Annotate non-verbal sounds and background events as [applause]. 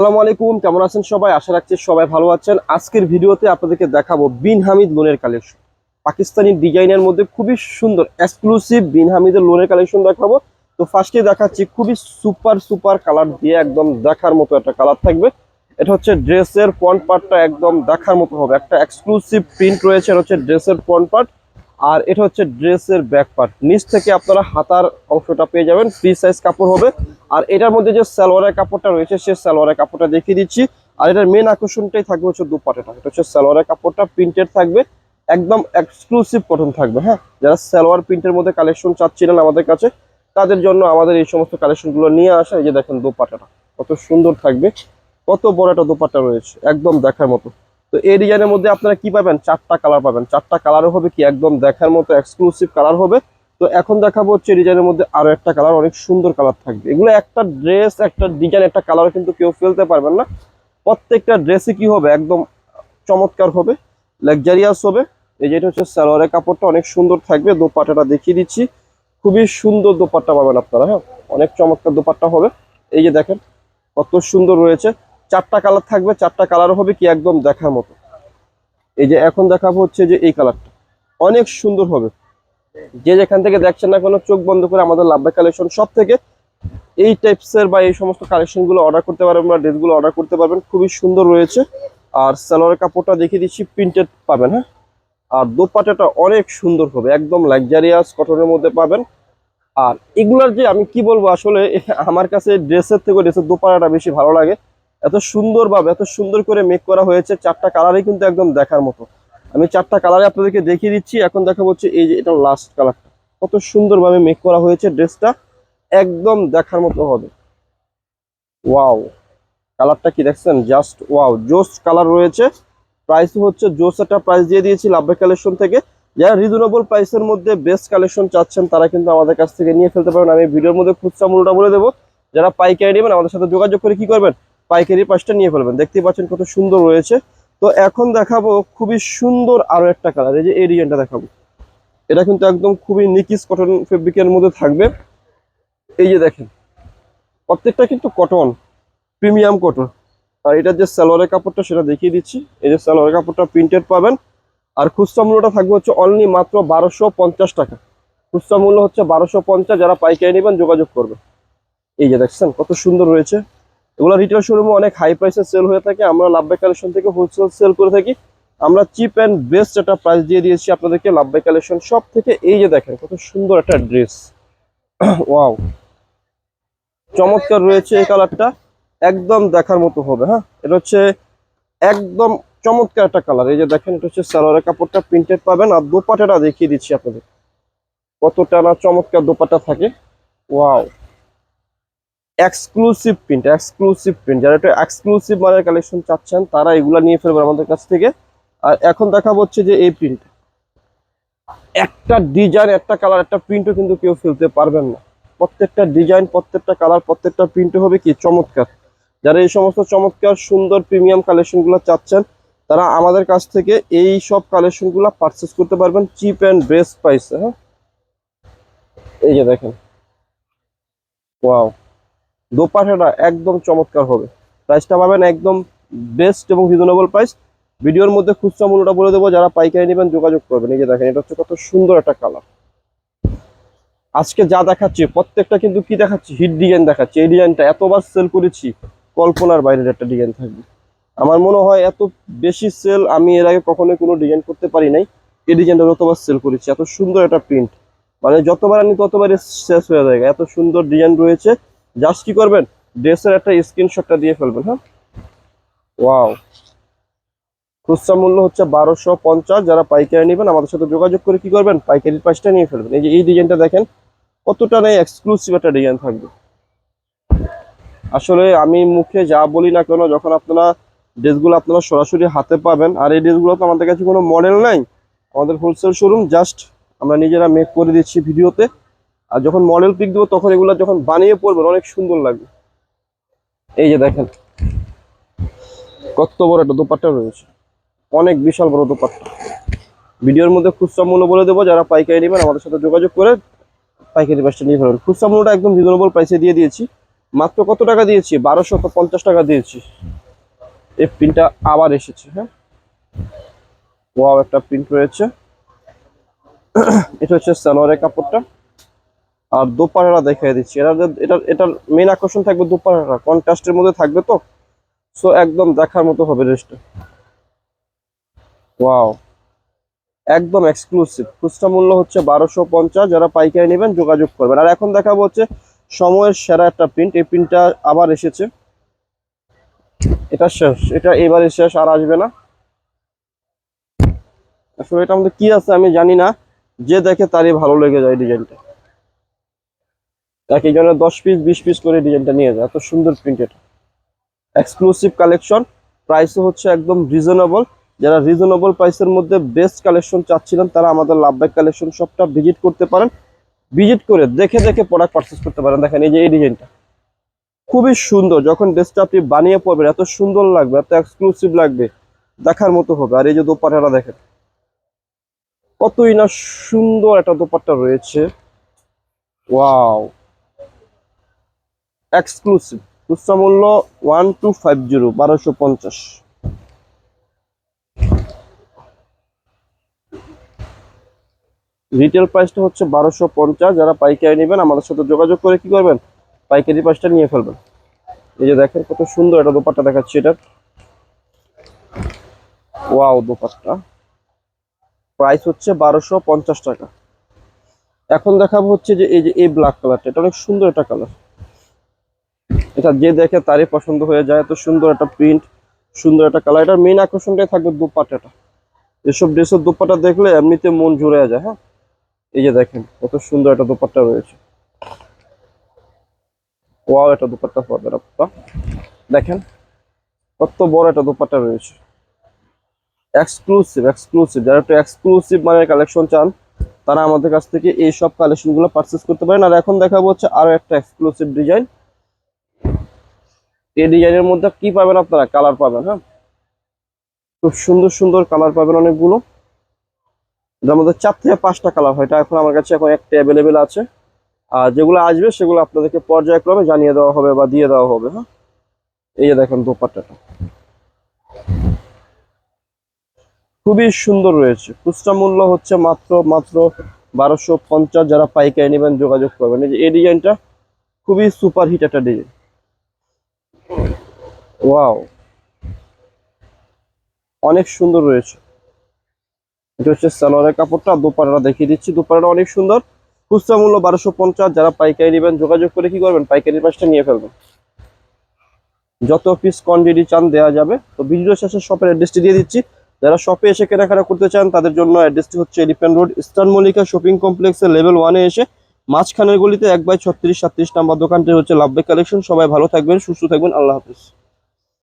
আসসালামু আলাইকুম, কেমন আছেন সবাই? আশা রাখছি সবাই ভালো আছেন। আজকের ভিডিওতে আপনাদেরকে দেখাবো বিন হামিদ লোনের কালেকশন পাকিস্তানি ডিজাইনের মধ্যে খুবই সুন্দর এক্সক্লুসিভ বিন হামিদের লোনের কালেকশন দেখাবো। তো ফার্স্টে দেখাচ্ছি খুবই সুপার সুপার কালার দিয়ে একদম দেখার মতো একটা কালার থাকবে। এটা হচ্ছে ড্রেসের ফ্রন্ট পার্টটা একদম দেখার মতো হবে। একটা এক্সক্লুসিভ প্রিন্ট রয়েছে, এটা হচ্ছে ড্রেসের ফ্রন্ট পার্ট আর এটা হচ্ছে ড্রেসের ব্যাক পার্ট নিচ থেকে আপনারা হাতার অংশটা পেয়ে যাবেন ফ্রি সাইজ কাপড় হবে। আর এটার মধ্যে যে সালোয়ারের কাপড়টা রয়েছে, সে সালোয়ারের কাপড়টা দেখিয়ে দিচ্ছি। আর এটার মেন আকর্ষণটাই থাকবে হচ্ছে দুপাটাটা এটা হচ্ছে সালোয়ারের কাপড়টা প্রিন্টেড থাকবে, একদম এক্সক্লুসিভ কটন থাকবে হ্যাঁ? যারা সালোয়ার প্রিন্টের মধ্যে কালেকশন চাচ্ছিলেন আমাদের কাছে, তাদের জন্য আমাদের এই সমস্ত কালেকশনগুলো নিয়ে আসা, এই যে দেখেন দোপাটাটা কত সুন্দর থাকবে, কত বড় একটা দোপাট্টা রয়েছে, একদম দেখার মতো। তো এই ডিজাইনের মধ্যে আপনারা কি পাবেন? চারটা কালার পাবেন। চারটা কালারও হবে কি? একদম দেখার মতো এক্সক্লুসিভ কালার হবে। তো এখন দেখাবো হচ্ছে ডিজাইনের মধ্যে আরও একটা কালার অনেক সুন্দর কালার থাকবে। এগুলো একটা ড্রেস একটা ডিজাইন একটা কালার কিন্তু কেউ ফেলতে পারবেন না। প্রত্যেকটা ড্রেসে কি হবে? একদম চমৎকার হবে লাক্সারিয়াস হবে। এই যেটা হচ্ছে সালোয়ারের কাপড়টা, অনেক সুন্দর থাকবে। দোপাট্টাটা দেখিয়ে দিচ্ছি। খুবই সুন্দর দোপাট্টা পাবেন আপনারা হ্যাঁ? অনেক চমৎকার দোপাট্টা হবে। এই যে দেখেন, কত সুন্দর রয়েছে। চারটা কালার থাকবে, চারটা কালার হবে কি একদম দেখার মতো। এই যে এখন দেখাবো হচ্ছে যে এই কালারটা। অনেক সুন্দর হবে। যে যেখান থেকে দেখছেন না কোনো, চোখ বন্ধ করে আমাদের লাভবাই কালেকশন সব থেকে এই টাইপসের বা এই সমস্ত কালেকশনগুলো অর্ডার করতে পারবেন বা ড্রেসগুলো অর্ডার করতে পারবেন। খুবই সুন্দর রয়েছে। আর সালোয়ারের কাপড়টা দেখিয়ে দিচ্ছি প্রিন্টেড পাবেন হ্যাঁ? আর দোপাটাটা অনেক সুন্দর হবে, একদম লাক্সারিয়াস কটনের মধ্যে পাবেন। আর এগুলার যে আমি কি বলব, আসলে আমার কাছে ড্রেসের থেকে ড্রেসের দোপাটাটা বেশি ভালো লাগে। এত সুন্দর ভাবে, এত সুন্দর করে মেক করা হয়েছে, চারটা কালারই কিন্তু একদম দেখার মতো। আমি চারটা কালারে আপনাদেরকে দেখিয়ে দিচ্ছি, এখন দেখা হচ্ছে এই যে এটা লাস্ট কালারটা কত সুন্দরভাবে মেক করা হয়েছে ড্রেসটা, একদম দেখার মতো হবে। ওয়াও কালারটা কি দেখছেন? জাস্ট ওয়াও জোস কালার রয়েছে। প্রাইস হচ্ছে জোস একটা প্রাইস দিয়ে দিয়েছি লাভবাই কালেকশন থেকে। যারা রিজনেবল প্রাইসের মধ্যে বেস্ট কালেকশন চাচ্ছেন, তারা কিন্তু আমাদের কাছ থেকে নিয়ে ফেলতে পারেন আমি ভিডিওর মধ্যে খুচরা মূল্যটা বলে দেবো। যারা পাইকারি নেবেন, আমাদের সাথে যোগাযোগ করে কি করবেন? পাইকারি পাশটা নিয়ে ফেলবেন। দেখতেই পাচ্ছেন কত সুন্দর রয়েছে। তো এখন দেখাবো খুবই সুন্দর আরও একটা কালার এই যে এই ডিজাইনটা দেখাবো। এটা কিন্তু একদম খুবই নিকিস কটন ফেব্রিকের মধ্যে থাকবে। এই যে দেখেন, প্রত্যেকটা কিন্তু কটন প্রিমিয়াম কটন আর এটার যে সালোয়ারের কাপড়টা সেটা দেখিয়ে দিচ্ছি। এই যে সালোয়ারের কাপড়টা প্রিন্টেড পাবেন। আর খুচরা মূল্যটা থাকবে হচ্ছে অনলি মাত্র বারোশো পঞ্চাশ টাকা। খুচরা মূল্য হচ্ছে বারোশো পঞ্চাশ, যারা পাইকারি নেবেন যোগাযোগ করবে এই যে দেখছেন কত সুন্দর রয়েছে। এগুলো রিটেল শোরুমে অনেক হাই প্রাইসে সেল হয়ে থাকে। আমরা লাভবাই কালেকশন থেকে হোলসেল সেল করে থাকি। আমরা চিপ অ্যান্ড বেস্ট একটা প্রাইস দিয়ে দিয়েছি আপনাদেরকে লাভবাই কালেকশন সব থেকে এই যে দেখেন, কত সুন্দর একটা ড্রেস ওয়াও [clears throat] চমৎকার রয়েছে এই কালারটা একদম দেখার মতো হবে হ্যাঁ? এটা হচ্ছে একদম চমৎকার একটা কালার এই যে দেখেন, এটা হচ্ছে সালোয়ারের কাপড়টা প্রিন্টেড পাবেন। আর দোপাটাটা দেখিয়ে দিচ্ছি আপনাদের। কতটা না চমৎকার দোপাটা থাকে। Wow exclusive print exclusive print যারা একটু এক্সক্লুসিভ মানের কালেকশন চাচ্ছেন, তারা এগুলা নিয়ে ফেলবেন আমাদের কাছ থেকে। আর এখন দেখা হচ্ছে যে এই প্রিন্ট একটা ডিজাইন একটা কালার একটা প্রিন্টও কিন্তু কেউ ফেলতে পারবেন না। প্রত্যেকটা ডিজাইন প্রত্যেকটা কালার প্রত্যেকটা প্রিন্টও হবে কি? চমৎকার। যারা এই সমস্ত চমৎকার, সুন্দর প্রিমিয়াম কালেকশনগুলো চাচ্ছেন, তারা আমাদের কাছ থেকে এই সব কালেকশনগুলো পারচেস করতে পারবেন চিপ অ্যান্ড বেস্ট প্রাইসে হ্যাঁ? এই যে দেখেন। ওয়াও দোপাটাটা একদম চমৎকার হবে। প্রাইসটা পাবেন একদম বেস্ট এবং রিজনেবল প্রাইস ভিডিওর মধ্যে খুচরা মূল্যটা বলে দেবো, যারা পাইকারি নেবেন যোগাযোগ করবেন। এই যে দেখেন, এটা হচ্ছে কত সুন্দর একটা কালার আজকে যা দেখাচ্ছি, প্রত্যেকটা কিন্তু কি দেখাচ্ছি? হিট ডিজাইন দেখাচ্ছি। এই ডিজাইনটা এতবার সেল করেছি, কল্পনার বাইরের একটা ডিজাইন থাকবে। আমার মনে হয় এত বেশি সেল আমি এর আগে কখনোই কোনো ডিজাইন করতে পারি নাই। এই ডিজাইনটা যতবার সেল করেছি, এত সুন্দর একটা প্রিন্ট মানে যতবার আনি ততবারই শেষ হয়ে যায়। এত সুন্দর ডিজাইন রয়েছে। জাস্ট কি করবেন? ড্রেসের একটা স্ক্রিনশটটা দিয়ে ফেলবেন হ্যাঁ? ওয়াও খুচরা মূল্য হচ্ছে বারোশো পঞ্চাশ। যারা পাইকারি নেবেন, আমাদের সাথে যোগাযোগ করে কি করবেন? পাইকারি প্রাইসটা নিয়ে ফেলবেন। এই যে, এই ডিজাইনটা দেখেন, কতটা নেই এক্সক্লুসিভ একটা ডিজাইন থাকবে। আসলে আমি মুখে যা বলি না কেন, যখন আপনারা ড্রেসগুলো আপনারা সরাসরি হাতে পাবেন, আর এই ড্রেসগুলো তো আমাদের কাছে কোনো মডেল নাই, আমাদের হোলসেল শোরুম জাস্ট আমরা নিজেরা মেক করে দিচ্ছি ভিডিওতে। আর যখন মডেল পিক দেবো, তখন এগুলো যখন বানিয়ে পড়বেন অনেক সুন্দর লাগবে। এই যে দেখেন, কত বড় একটা দোপাট্টা রয়েছে। অনেক বিশাল বড় দোপাট্টা। ভিডিওর মধ্যে খুচরা মূল্য বলে দেবো, যারা পাইকারি নেবেন আমাদের সাথে যোগাযোগ করে পাইকারি প্রাইসটা নিয়ে ফেলবেন খুচরা মূল্যটা একদম রিজনেবল প্রাইসে দিয়ে দিয়েছি। মাত্র কত টাকা দিয়েছি? বারোশো পঞ্চাশ টাকা দিয়েছি। এই প্রিন্টটা আবার এসেছে হ্যাঁ? ওয়াও একটা প্রিন্ট রয়েছে। [clears throat] এটা হচ্ছে সালোয়ারের কাপড়টা। আর দোপাড়াটা দেখিয়ে দিচ্ছি। এটা এটা এটার মেন আকর্ষণ থাকবে দোপাড়াটা। কন্ট্রাস্টের মধ্যে থাকবে তো? সো একদম দেখার মতো হবে ড্রেসটা ওয়াও একদম এক্সক্লুসিভ খুচরা মূল্য হচ্ছে বারোশো পঞ্চাশ। যারা পাইকারি নেবেন, যোগাযোগ করবেন। আর এখন দেখাবো হচ্ছে সময়ের সেরা একটা প্রিন্ট এই প্রিন্টটা আবার এসেছে। এটা শেষ। এটা এবারে শেষ, আর আসবে না। আসলে এটা আমাদের কি আছে আমি জানি না। যে দেখে তারই ভালো লেগে যায় ডিজাইনটা এক একজনের দশ পিস বিশ পিস করে ডিজাইনটা নিয়ে যায়। এত সুন্দর প্রিন্টেড এক্সক্লুসিভ কালেকশন প্রাইসও হচ্ছে একদম রিজনেবল যারা রিজনেবল প্রাইসের মধ্যে বেস্ট কালেকশন চাচ্ছিলেন, তারা আমাদের লাভবাইক কালেকশন শপটা ভিজিট করতে পারেন। ভিজিট করে দেখে দেখে প্রোডাক্ট পারচেস করতে পারেন। দেখেন এই যে এই ডিজাইনটা। খুবই সুন্দর। যখন ড্রেসটা আপনি বানিয়ে পড়বেন এত সুন্দর লাগবে, এত এক্সক্লুসিভ লাগবে। দেখার মতো হবে। আর এই যে দোপাটাটা দেখেন। কতই না সুন্দর একটা দোপাট্টা রয়েছে। ওয়াও এক্সক্লুসিভ খুচরা মূল্য ওয়ান টু ফাইভ জিরো বারোশো পঞ্চাশ। রিটেল প্রাইসটা হচ্ছে বারোশো পঞ্চাশ। যারা পাইকারি নেবেন, আমাদের সাথে যোগাযোগ করে কি করবেন? পাইকারি প্রাইসটা নিয়ে ফেলবেন। এই যে দেখেন কত সুন্দর একটা দোপাট্টা দেখাচ্ছি এটা। ওয়াও দোপাট্টা। প্রাইস হচ্ছে বারোশো পঞ্চাশ টাকা। এখন দেখাবো হচ্ছে যে এই যে এই ব্ল্যাক কালারটা এটা অনেক সুন্দর একটা কালার এটা যে দেখে তারই পছন্দ হয়ে যায়। এত সুন্দর একটা প্রিন্ট সুন্দর একটা কালার এটার মেইন আকর্ষণটাই থাকবে দুপাট্টাটা। এসব ড্রেসের দুপাট্টা দেখলে এমনিতে মন জুড়ে যায় হ্যাঁ? এই যে দেখেন, কত সুন্দর একটা দুপাট্টা রয়েছে। ওয়াও একটা দুপাট্টা পাবেন আপনারা দেখেন, কত বড় একটা দুপাট্টা রয়েছে। এক্সক্লুসিভ এক্সক্লুসিভ যারা একটু এক্সক্লুসিভ মানের কালেকশন চান, তারা আমাদের কাছ থেকে এই সব কালেকশনগুলো পারচেস করতে পারেন। আর এখন দেখাবো হচ্ছে আরও একটা এক্সক্লুসিভ ডিজাইন এই ডিজাইনের মধ্যে কি পাবেন আপনারা? কালার পাবেন হ্যাঁ? খুব সুন্দর সুন্দর কালার পাবেন অনেকগুলো। যার মধ্যে চার থেকে পাঁচটা কালার হয়। এটা এখন আমার কাছে এখন একটা অ্যাভেলেবেল আছে। আর যেগুলো আসবে, সেগুলো আপনাদেরকে পর্যায়ক্রমে জানিয়ে দেওয়া হবে বা দিয়ে দেওয়া হবে হ্যাঁ? এই যে দেখেন দোপাট্টাটা। খুবই সুন্দর রয়েছে। খুচরা মূল্য হচ্ছে মাত্র মাত্র বারোশো পঞ্চাশ। যারা পাইকারি নেবেন, যোগাযোগ করবেন। এই যে, এই ডিজাইনটা খুবই সুপার হিট একটা ডিজাইন। ওয়াও। অনেক সুন্দর রয়েছে। এটা হচ্ছে সালোয়ারের কাপড়টা, দোপাড়াটা দেখিয়ে দিচ্ছি। দোপাড়াটা অনেক সুন্দর। খুচরা মূল্য বারোশো পঞ্চাশ। যারা পাইকারি নেবেন, যোগাযোগ করে কি করবেন? পাইকারি পাশটা নিয়ে ফেলবেন। যত পিস কোয়ান্টিটি চান দেওয়া যাবে। তো ভিডিও শেষে শপের অ্যাড্রেসটি দিয়ে দিচ্ছি। যারা শপে এসে কেনাকাটা করতে চান, তাদের জন্য অ্যাড্রেসটি হচ্ছে elephant road eastern Mallika shopping কমপ্লেক্সের লেভেল ওয়ানে এসে মাঝখানের গলিতে এক বাই ছত্রিশ সাতত্রিশ নাম্বার দোকানটি হচ্ছে লাভবে কালেকশন সবাই ভালো থাকবেন, সুস্থ থাকবেন। আল্লাহ হাফিজ।